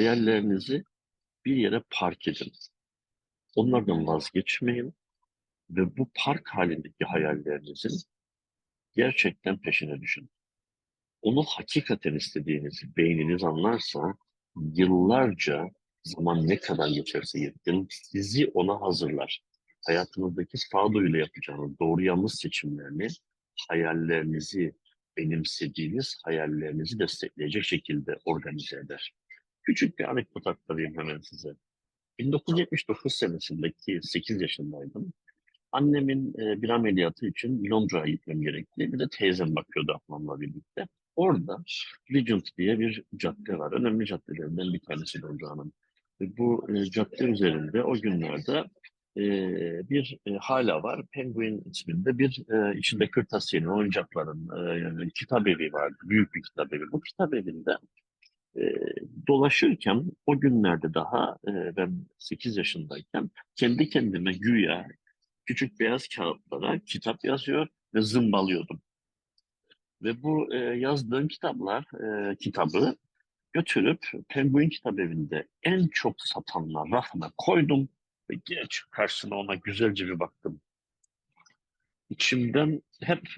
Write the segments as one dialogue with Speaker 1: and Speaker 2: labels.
Speaker 1: hayallerinizi bir yere park edin. Onlardan vazgeçmeyin ve bu park halindeki hayallerinizin gerçekten peşine düşün. Onu hakikaten istediğinizi beyniniz anlarsa yıllarca zaman ne kadar geçerse geçsin sizi ona hazırlar. Hayatınızdaki sağduyuyla yapacağınız doğru yanlış seçimlerini, hayallerinizi, benimsediğiniz hayallerinizi destekleyecek şekilde organize eder. Küçük bir anekdot aktarayım hemen size. 1979 senesindeki 8 yaşındaydım. Annemin e, bir ameliyatı için Londra'ya gitmem gerekti. Bir de teyzem bakıyordu ablamla birlikte. Orada Regent diye bir cadde var. Önemli caddelerinden bir tanesi Londra'nın. Bu e, cadde üzerinde o günlerde e, bir e, hala var. Penguin isminde bir e, içinde kırtasiyenin, oyuncakların e, yani kitap evi vardı. Büyük bir kitap evi. Bu kitap evinde e, dolaşırken o günlerde daha e, ben 8 yaşındayken kendi kendime güya küçük beyaz kağıtlara kitap yazıyor ve zımbalıyordum. Ve bu e, yazdığım kitaplar, e, kitabı götürüp Penguin Kitap Evi'nde en çok satanlar rafına koydum ve geç karşısına ona güzelce bir baktım. İçimden hep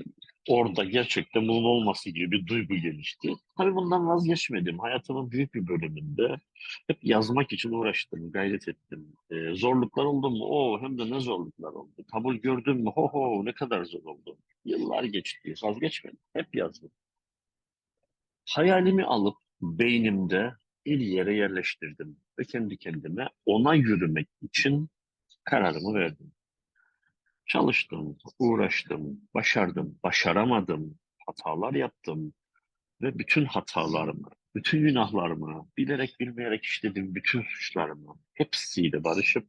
Speaker 1: orada gerçekten bunun olması gibi bir duygu gelişti. Tabii bundan vazgeçmedim. Hayatımın büyük bir bölümünde hep yazmak için uğraştım, gayret ettim. Ee, zorluklar oldu mu? Oo, hem de ne zorluklar oldu. Kabul gördüm mü? Ho ho ne kadar zor oldu. Yıllar geçti, vazgeçmedim. Hep yazdım. Hayalimi alıp beynimde bir yere yerleştirdim ve kendi kendime ona yürümek için kararımı verdim. Çalıştım, uğraştım, başardım, başaramadım, hatalar yaptım ve bütün hatalarımı, bütün günahlarımı, bilerek bilmeyerek işledim bütün suçlarımı hepsiyle barışıp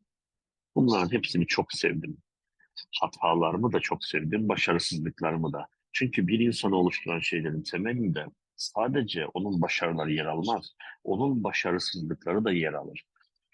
Speaker 1: bunların hepsini çok sevdim. Hatalarımı da çok sevdim, başarısızlıklarımı da. Çünkü bir insanı oluşturan şeylerin temelinde sadece onun başarıları yer almaz, onun başarısızlıkları da yer alır.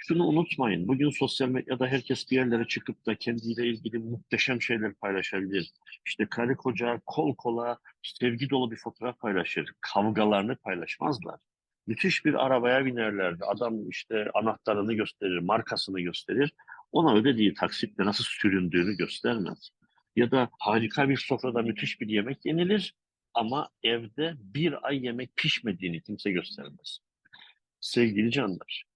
Speaker 1: Şunu unutmayın, bugün sosyal medyada herkes bir yerlere çıkıp da kendiyle ilgili muhteşem şeyler paylaşabilir. İşte karı koca kol kola sevgi dolu bir fotoğraf paylaşır, kavgalarını paylaşmazlar. Müthiş bir arabaya binerlerdi. Adam işte anahtarını gösterir, markasını gösterir. Ona ödediği taksitle nasıl süründüğünü göstermez. Ya da harika bir sofrada müthiş bir yemek yenilir ama evde bir ay yemek pişmediğini kimse göstermez. Sevgili canlar,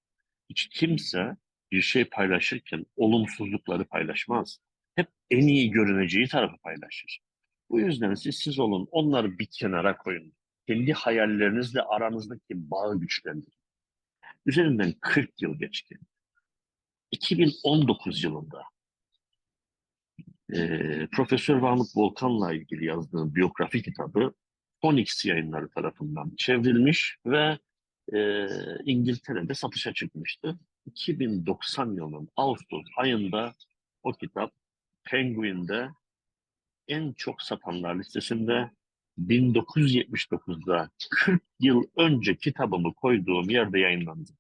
Speaker 1: hiç kimse bir şey paylaşırken olumsuzlukları paylaşmaz. Hep en iyi görüneceği tarafı paylaşır. Bu yüzden siz siz olun, onları bir kenara koyun. Kendi hayallerinizle aranızdaki bağı güçlendirin. Üzerinden 40 yıl geçti. 2019 yılında e, Profesör Mahmut Volkan'la ilgili yazdığım biyografi kitabı Onyx yayınları tarafından çevrilmiş ve e, İngiltere'de satışa çıkmıştı. 2090 yılının Ağustos ayında o kitap Penguin'de en çok satanlar listesinde 1979'da 40 yıl önce kitabımı koyduğum yerde yayınlandı.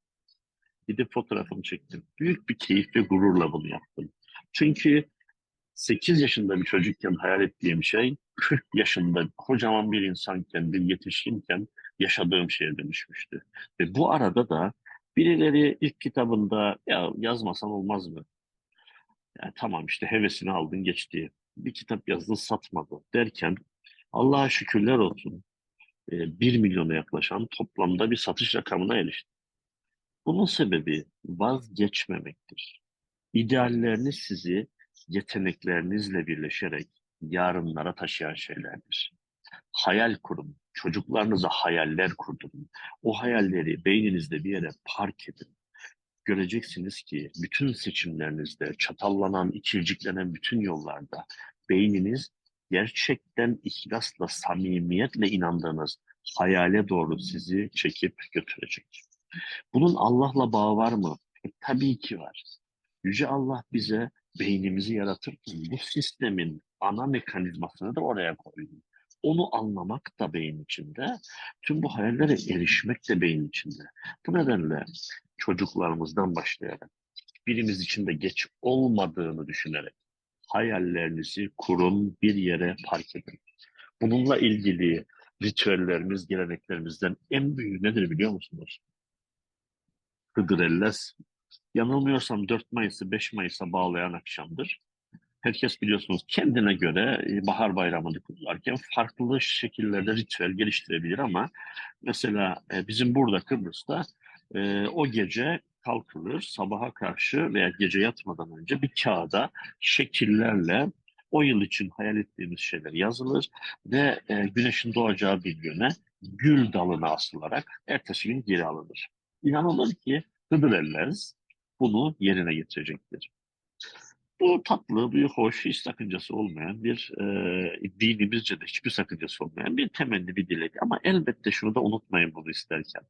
Speaker 1: Gidip fotoğrafımı çektim. Büyük bir keyif ve gururla bunu yaptım. Çünkü 8 yaşında bir çocukken hayal ettiğim şey 40 yaşında kocaman bir insanken, bir yetişkinken yaşadığım şeye dönüşmüştü. Ve bu arada da birileri ilk kitabında ya yazmasan olmaz mı? Ya tamam işte hevesini aldın geçti. Bir kitap yazdın satmadı derken Allah'a şükürler olsun e, 1 milyona yaklaşan toplamda bir satış rakamına erişti. Bunun sebebi vazgeçmemektir. İdealleriniz sizi yeteneklerinizle birleşerek yarınlara taşıyan şeylerdir. Hayal kurun, çocuklarınıza hayaller kurdurun. O hayalleri beyninizde bir yere park edin. Göreceksiniz ki bütün seçimlerinizde, çatallanan, içirciklenen bütün yollarda beyniniz gerçekten ihlasla, samimiyetle inandığınız hayale doğru sizi çekip götürecek. Bunun Allah'la bağı var mı? E, tabii ki var. Yüce Allah bize beynimizi yaratırken bu sistemin ana mekanizmasını da oraya koydu. Onu anlamak da beyin içinde, tüm bu hayallere erişmek de beyin içinde. Bu nedenle çocuklarımızdan başlayarak, birimiz için de geç olmadığını düşünerek hayallerinizi kurun, bir yere park edin. Bununla ilgili ritüellerimiz, geleneklerimizden en büyüğü nedir biliyor musunuz? Hıdrellez. Yanılmıyorsam 4 Mayıs'ı 5 Mayıs'a bağlayan akşamdır. Herkes biliyorsunuz kendine göre e, bahar bayramını kutlarken farklı şekillerde ritüel geliştirebilir ama mesela e, bizim burada Kıbrıs'ta e, o gece kalkılır sabaha karşı veya gece yatmadan önce bir kağıda şekillerle o yıl için hayal ettiğimiz şeyler yazılır ve güneşin doğacağı bir güne gül dalına asılarak ertesi gün geri alınır. İnanılır ki Hıdrellez bunu yerine getirecektir. Bu tatlı, bir hoş, hiç sakıncası olmayan bir e, dinimizce de hiçbir sakıncası olmayan bir temenni, bir dilek. Ama elbette şunu da unutmayın bunu isterken.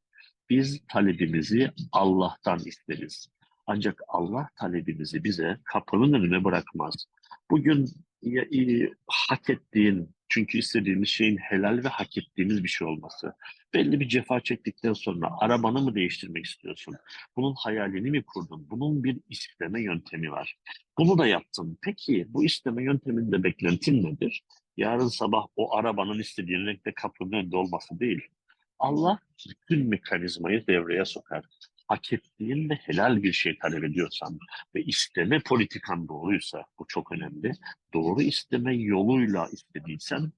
Speaker 1: Biz talebimizi Allah'tan isteriz. Ancak Allah talebimizi bize kapının önüne bırakmaz. Bugün ya, e, hak ettiğin, çünkü istediğimiz şeyin helal ve hak ettiğimiz bir şey olması. Belli bir cefa çektikten sonra arabanı mı değiştirmek istiyorsun? Bunun hayalini mi kurdun? Bunun bir isteme yöntemi var. Bunu da yaptın. Peki bu isteme yönteminde beklentin nedir? Yarın sabah o arabanın istediğin renkte kapının önünde olması değil. Allah bütün mekanizmayı devreye sokar. Hak ettiğin ve helal bir şey talep ediyorsan ve isteme politikan doğruysa, bu çok önemli, doğru isteme yoluyla istediysen,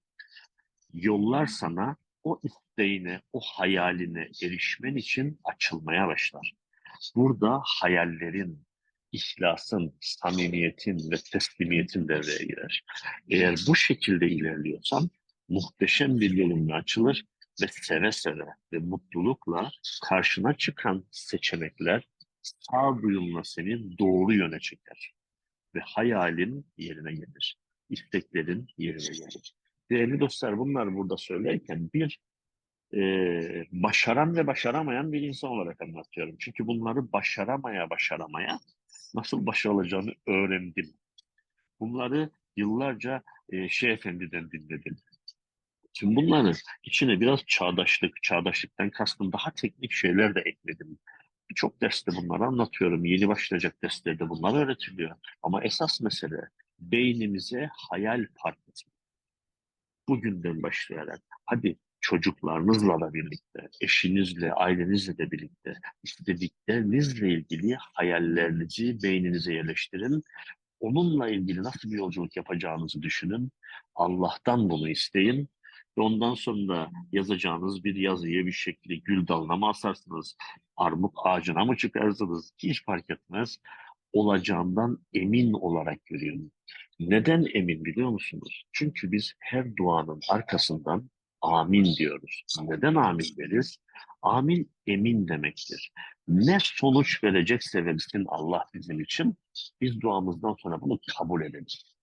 Speaker 1: yollar sana o isteğine, o hayaline erişmen için açılmaya başlar. Burada hayallerin, ihlasın, samimiyetin ve teslimiyetin devreye girer. Eğer bu şekilde ilerliyorsan muhteşem bir yolun açılır ve seve seve ve mutlulukla karşına çıkan seçenekler sağduyunla seni doğru yöne çeker. Ve hayalin yerine gelir. isteklerin yerine gelir. Değerli dostlar bunlar burada söylerken bir e, başaran ve başaramayan bir insan olarak anlatıyorum. Çünkü bunları başaramaya başaramaya nasıl başarılacağını öğrendim. Bunları yıllarca e, Şeyh Efendi'den dinledim. Şimdi bunların içine biraz çağdaşlık, çağdaşlıktan kastım daha teknik şeyler de ekledim. Birçok derste bunları anlatıyorum. Yeni başlayacak derslerde bunlar öğretiliyor. Ama esas mesele beynimize hayal park etmek. Bugünden başlayarak hadi çocuklarınızla da birlikte, eşinizle, ailenizle de birlikte istediklerinizle ilgili hayallerinizi beyninize yerleştirin. Onunla ilgili nasıl bir yolculuk yapacağınızı düşünün. Allah'tan bunu isteyin. Ve ondan sonra yazacağınız bir yazıyı bir şekilde gül dalına mı asarsınız, armut ağacına mı çıkarsınız hiç fark etmez. Olacağından emin olarak görüyorum. Neden emin biliyor musunuz? Çünkü biz her duanın arkasından amin diyoruz. Neden amin deriz? Amin emin demektir. Ne sonuç verecekse versin Allah bizim için, biz duamızdan sonra bunu kabul ederiz.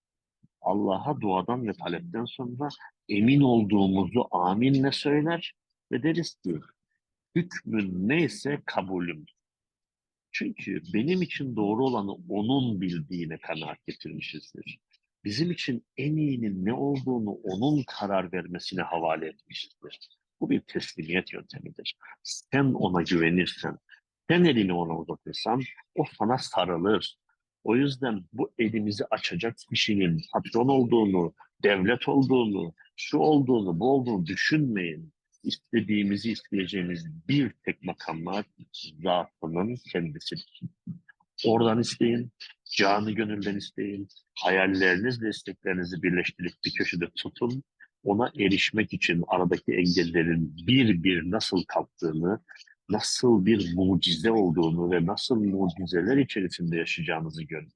Speaker 1: Allah'a duadan ve talepten sonra emin olduğumuzu aminle söyler ve deriz ki hükmün neyse kabulüm. Çünkü benim için doğru olanı onun bildiğine kanaat getirmişizdir. Bizim için en iyinin ne olduğunu onun karar vermesine havale etmişizdir. Bu bir teslimiyet yöntemidir. Sen ona güvenirsen, sen elini ona uzatırsan o sana sarılır. O yüzden bu elimizi açacak kişinin patron olduğunu, devlet olduğunu, şu olduğunu, bu olduğunu düşünmeyin. İstediğimizi isteyeceğimiz bir tek makam var, zatının kendisidir. Oradan isteyin, canı gönülden isteyin, hayallerinizle isteklerinizi birleştirip bir köşede tutun. Ona erişmek için aradaki engellerin bir bir nasıl kalktığını, nasıl bir mucize olduğunu ve nasıl mucizeler içerisinde yaşayacağınızı görün.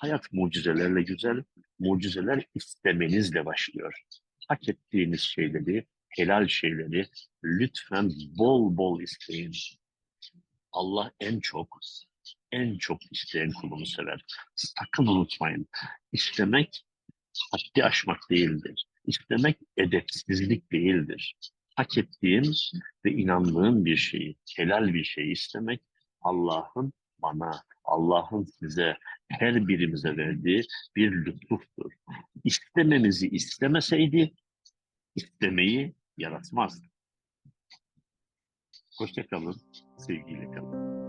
Speaker 1: Hayat mucizelerle güzel, mucizeler istemenizle başlıyor. Hak ettiğiniz şeyleri, helal şeyleri lütfen bol bol isteyin. Allah en çok, en çok isteyen kulunu sever. Sakın unutmayın. İstemek haddi aşmak değildir. İstemek edepsizlik değildir. Hak ettiğin ve inandığın bir şeyi, helal bir şeyi istemek Allah'ın bana, Allah'ın size, her birimize verdiği bir lütuftur. İstememizi istemeseydi, istemeyi yaratmazdı. Hoşçakalın, sevgiyle kalın.